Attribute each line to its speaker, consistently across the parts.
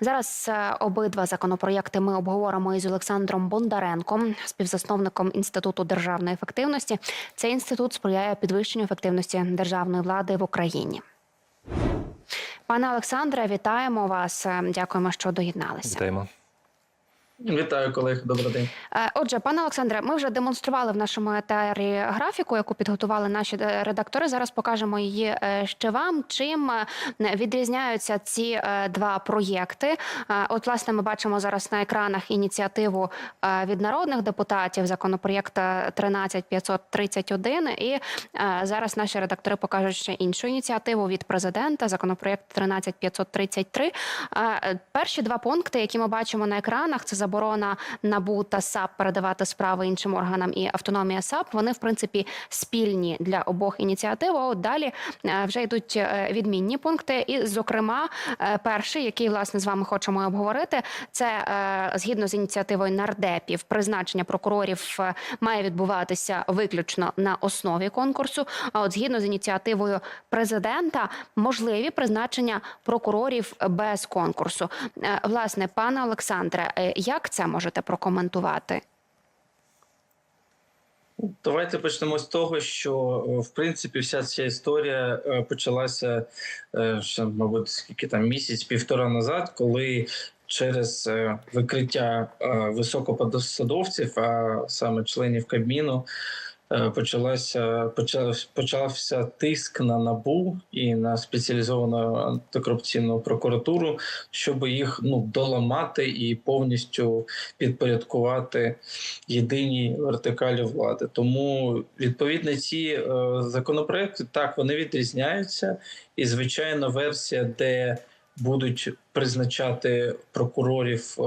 Speaker 1: Зараз е, обидва законопроєкти ми обговоримо із Олександром Бондаренком, співзасновником інституту державної ефективності. Цей інститут сприяє підвищенню ефективності державної влади в Україні. Пане Олександре, вітаємо вас. Е, Дякуємо, що доєдналися.
Speaker 2: Вітаємо.
Speaker 3: Вітаю колег, добрий день.
Speaker 1: Е, Отже, пане Олександре, ми вже демонстрували в нашому етері графіку, яку підготували наші е, редактори. Зараз покажемо її е, ще вам. Чим відрізняються ці два проєкти? От, власне, ми бачимо зараз на екранах ініціативу від народних депутатів, законопроєкт е, 13531. І зараз наші редактори покажуть ще іншу ініціативу від президента, законопроєкт 13533. Е, Перші два пункти, які ми бачимо на екранах, це заборона НАБУ та САП передавати справи іншим органам і автономія САП. Вони в принципі спільні для обох ініціатив. От далі е, вже йдуть е, відмінні пункти. І, зокрема, е, перший, який власне з вами хочемо обговорити, це згідно з ініціативою нардепів, призначення прокурорів має відбуватися виключно на основі конкурсу. А от згідно з ініціативою президента, можливі призначення прокурорів без конкурсу. Власне, пане Олександре, е, як це можете прокоментувати?
Speaker 3: Давайте почнемо з того, що е, в принципі вся ця історія е, почалася е, ще, мабуть, скільки там місяць, півтора назад, коли через викриття високопосадовців, а саме членів Кабміну, почалася почався, почався тиск на набу і на спеціалізовану антикорупційну прокуратуру, щоб їх ну доламати і повністю підпорядкувати єдиній вертикалі влади. Тому відповідно ці е, законопроекти так вони відрізняються, і звичайно, версія, де будуть призначати прокурорів е,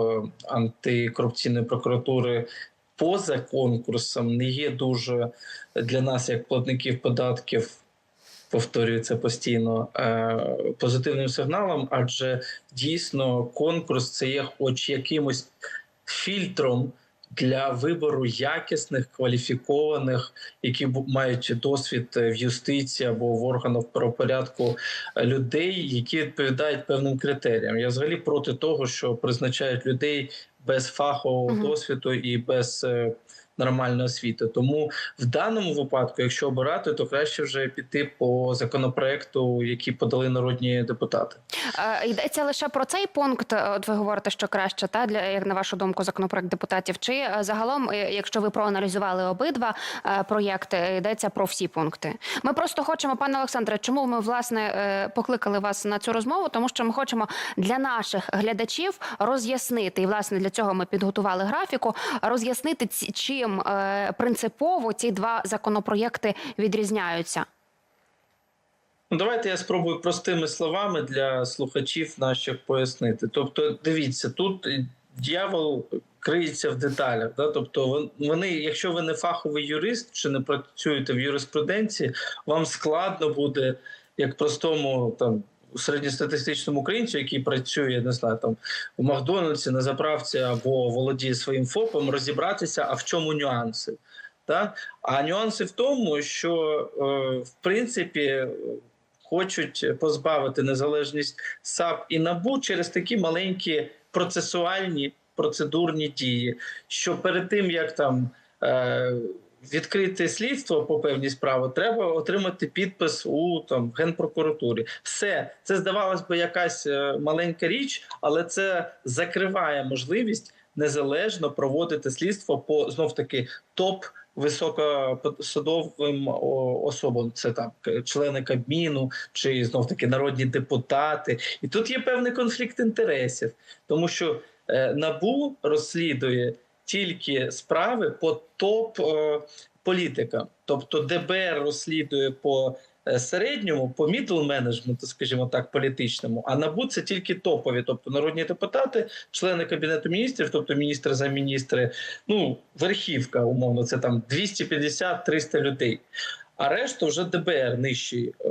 Speaker 3: антикорупційної прокуратури поза конкурсом, не є дуже для нас, як платників податків. Повторюю постійно е, позитивним сигналом, адже дійсно конкурс це є хоч якимось фільтром для вибору якісних, кваліфікованих, які мають досвід е, в юстиції або в органах правопорядку людей, які відповідають певним критеріям. Я взагалі проти того, що призначають людей без фахового
Speaker 1: Мгм.
Speaker 3: досвіду і без нормальної освіти. Тому в даному випадку, якщо обирати, то краще вже піти по законопроекту, який подали народні депутати.
Speaker 1: Йдеться лише про цей пункт. От ви говорите, що краще та для як на вашу думку, законопроект депутатів. Чи е, загалом, е, якщо ви проаналізували обидва е, проєкти, йдеться про всі пункти? Ми просто хочемо, пане Олександре, чому ми власне покликали вас на цю розмову? Тому що ми хочемо для наших глядачів роз'яснити, і власне для цього ми підготували графіку, роз'яснити ці- чим е, принципово ці два законопроєкти відрізняються.
Speaker 3: Ну, давайте я спробую простими словами для слухачів наших пояснити. Тобто, дивіться, тут дьявол криється в деталях. Да? Тобто, вони, якщо ви не фаховий юрист чи не працюєте в юриспруденції, вам складно буде як простому там. Середньостатистичному українцю, який працює, не знаю, там в Макдональдсі на заправці або володіє своїм ФОПом, розібратися, а в чому нюанси. Так? А нюанси в тому, що е, в принципі хочуть позбавити незалежність САП і НАБУ через такі маленькі процесуальні процедурні дії. Що перед тим як там е, відкрити слідство по певній справі, треба отримати підпис у там генпрокуратурі. Все це здавалось би якась е, маленька річ, але це закриває можливість незалежно проводити слідство по знов таки топ високопосадовим о, особам. Це там члени Кабміну чи знов таки народні депутати. І тут є певний конфлікт інтересів, тому що е, набу розслідує тільки справи по топ е, політикам, тобто ДБР розслідує по е, середньому, по мідл менеджменту, скажімо так, політичному, а НАБУ це тільки топові, тобто народні депутати, члени кабінету міністрів, тобто міністри замміністри, ну верхівка, умовно, це там 250-300 людей. А решта вже ДБР нижчі, е,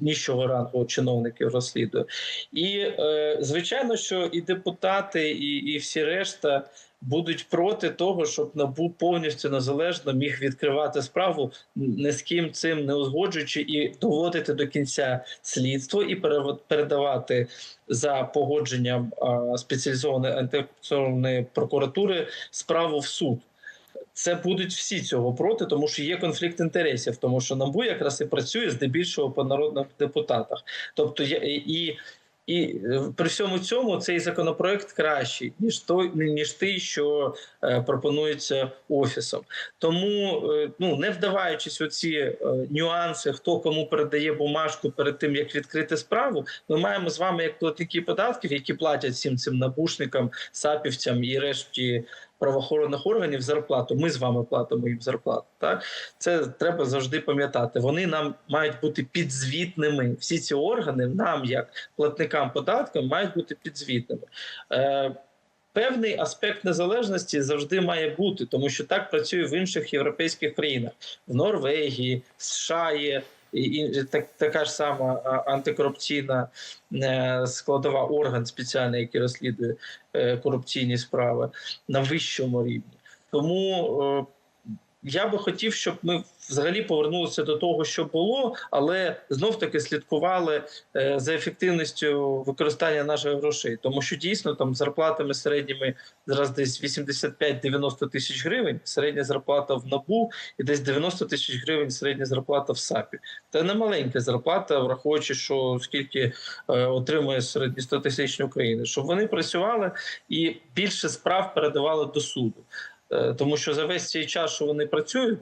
Speaker 3: нижчого рангу чиновників розслідує. І звичайно, що і депутати, і, і всі решта будуть проти того, щоб НАБУ повністю незалежно міг відкривати справу, не з ким цим не узгоджуючи, і доводити до кінця слідство і передавати за погодженням спеціалізованої антикорупційної прокуратури справу в суд. Це будуть всі цього проти, тому що є конфлікт інтересів, тому що НАБУ якраз і працює здебільшого по народних депутатах. Тобто і. І е, при всьому цьому цей законопроект кращий ніж той, ніж той, що е, пропонується офісом. Тому, е, ну не вдаваючись у ці нюанси, хто кому передає бумажку перед тим, як відкрити справу, ми маємо з вами як платники податків, які платять всім цим набушникам, сапівцям і решті правоохоронних органів зарплату. Ми з вами платимо їм зарплату. Так це треба завжди пам'ятати. Вони нам мають бути підзвітними. Всі ці органи нам, як платникам податків, мають бути підзвітними. Е, Певний аспект незалежності завжди має бути, тому що так працює в інших європейських країнах в Норвегії, США є і, так, така ж сама антикорупційна е, складова орган спеціальний, який розслідує е, корупційні справи на вищому рівні. Тому е, я би хотів, щоб ми взагалі повернулися до того, що було, але знов таки слідкували е, за ефективністю використання наших грошей, тому що дійсно там зарплатами середніми зараз десь 85-90 тисяч гривень. Середня зарплата в НАБУ і десь 90 тисяч гривень середня зарплата в САПі. Це не маленька зарплата, враховуючи, що скільки е, отримує середньостатистична України, щоб вони працювали і більше справ передавали до суду. Е, Тому що за весь цей час, що вони працюють,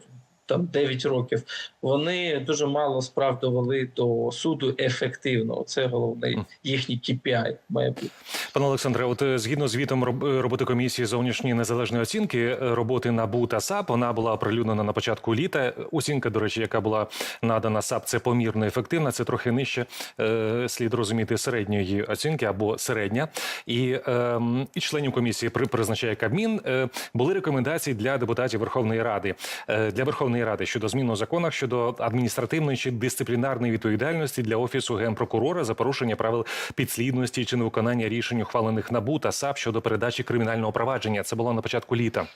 Speaker 3: там 9 років, вони дуже мало справ довели до суду ефективно. Це головний їхній KPI має бути.
Speaker 2: Пане Олександре, от е, згідно з звітом е, роботи комісії зовнішньої незалежної оцінки е, роботи НАБУ та САП, вона була оприлюднена на початку літа. Оцінка, до речі, яка була надана САП, це помірно ефективна. Це трохи нижче е, слід розуміти середньої оцінки або середня. І, е, і членів комісії при призначає Кабмін. Е, були рекомендації для депутатів Верховної Ради е, для Верховної Ради щодо змін у законах щодо адміністративної чи дисциплінарної відповідальності для офісу генпрокурора за порушення правил підслідності чи невиконання рішень, ухвалених НАБУ та САП щодо передачі кримінального провадження. Це було на початку літа.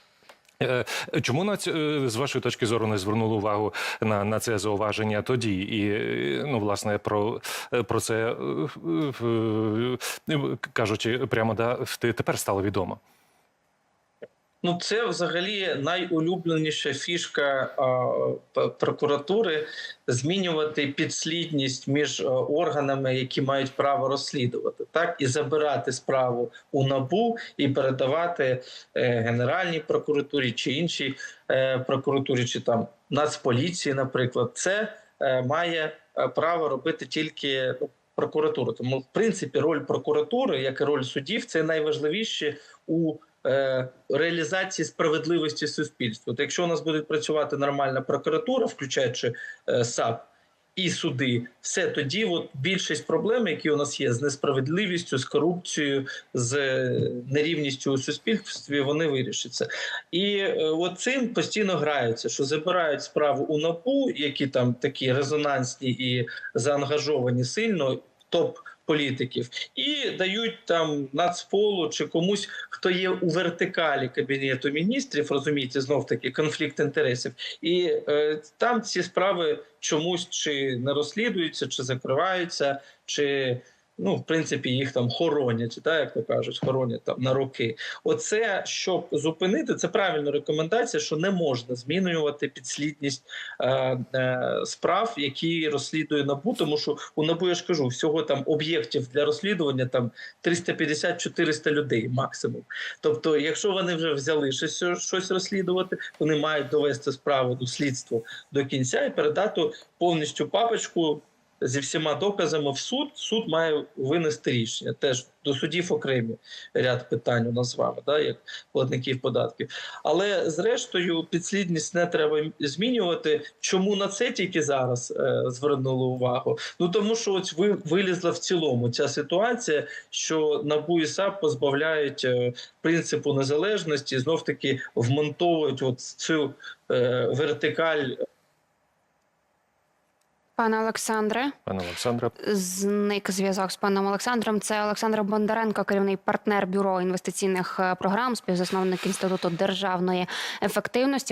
Speaker 2: Е, Чому на е, з вашої точки зору не звернули увагу на, на це зауваження тоді? І е, ну власне про, е, про це е, е, е, кажучи, прямо да тепер стало відомо.
Speaker 3: Ну, це взагалі найулюбленіша фішка прокуратури змінювати підслідність між органами, які мають право розслідувати, так і забирати справу у набу і передавати е, Генеральній прокуратурі чи іншій е, прокуратурі, чи там Нацполіції, наприклад, це е, має е, право робити тільки ну, прокуратура. Тому, в принципі, роль прокуратури, як і роль судів, це найважливіше у е, реалізації справедливості суспільства. От якщо у нас буде працювати нормальна прокуратура, включаючи е, САП і суди, все тоді, от більшість проблем, які у нас є з несправедливістю, з корупцією, з е, нерівністю у суспільстві, вони вирішаться. І е, от цим постійно граються, що забирають справу у НАПУ, які там такі резонансні і заангажовані сильно, топ політиків, і дають там нацполу чи комусь, хто є у вертикалі кабінету міністрів, розумієте, знов таки конфлікт інтересів, і е, там ці справи чомусь чи не розслідуються, чи закриваються, чи ну, в принципі, їх там хоронять, так, як то кажуть, хоронять там на роки. Оце, щоб зупинити, це правильна рекомендація, що не можна змінювати підслідність е, е, справ, які розслідує НАБУ, тому що у НАБУ, я ж кажу, всього там об'єктів для розслідування там 350-400 людей максимум. Тобто, якщо вони вже взяли щось, щось розслідувати, вони мають довести справу до слідства до кінця і передати повністю папочку зі всіма доказами в суд. Суд має винести рішення. Теж до судів окремі ряд питань у нас з вами, да, як платників податків. Але зрештою підслідність не треба змінювати. Чому на це тільки зараз е, звернули увагу? Ну тому що ось ви вилізла в цілому ця ситуація, що НАБУ і САП позбавляють е, принципу незалежності, знов таки вмонтовують от цю е, вертикаль
Speaker 1: Пане Олександре,
Speaker 2: Пане Олександре,
Speaker 1: зник зв'язок з паном Олександром. Це Олександр Бондаренко, керівний партнер бюро інвестиційних е, програм, співзасновник інституту державної ефективності.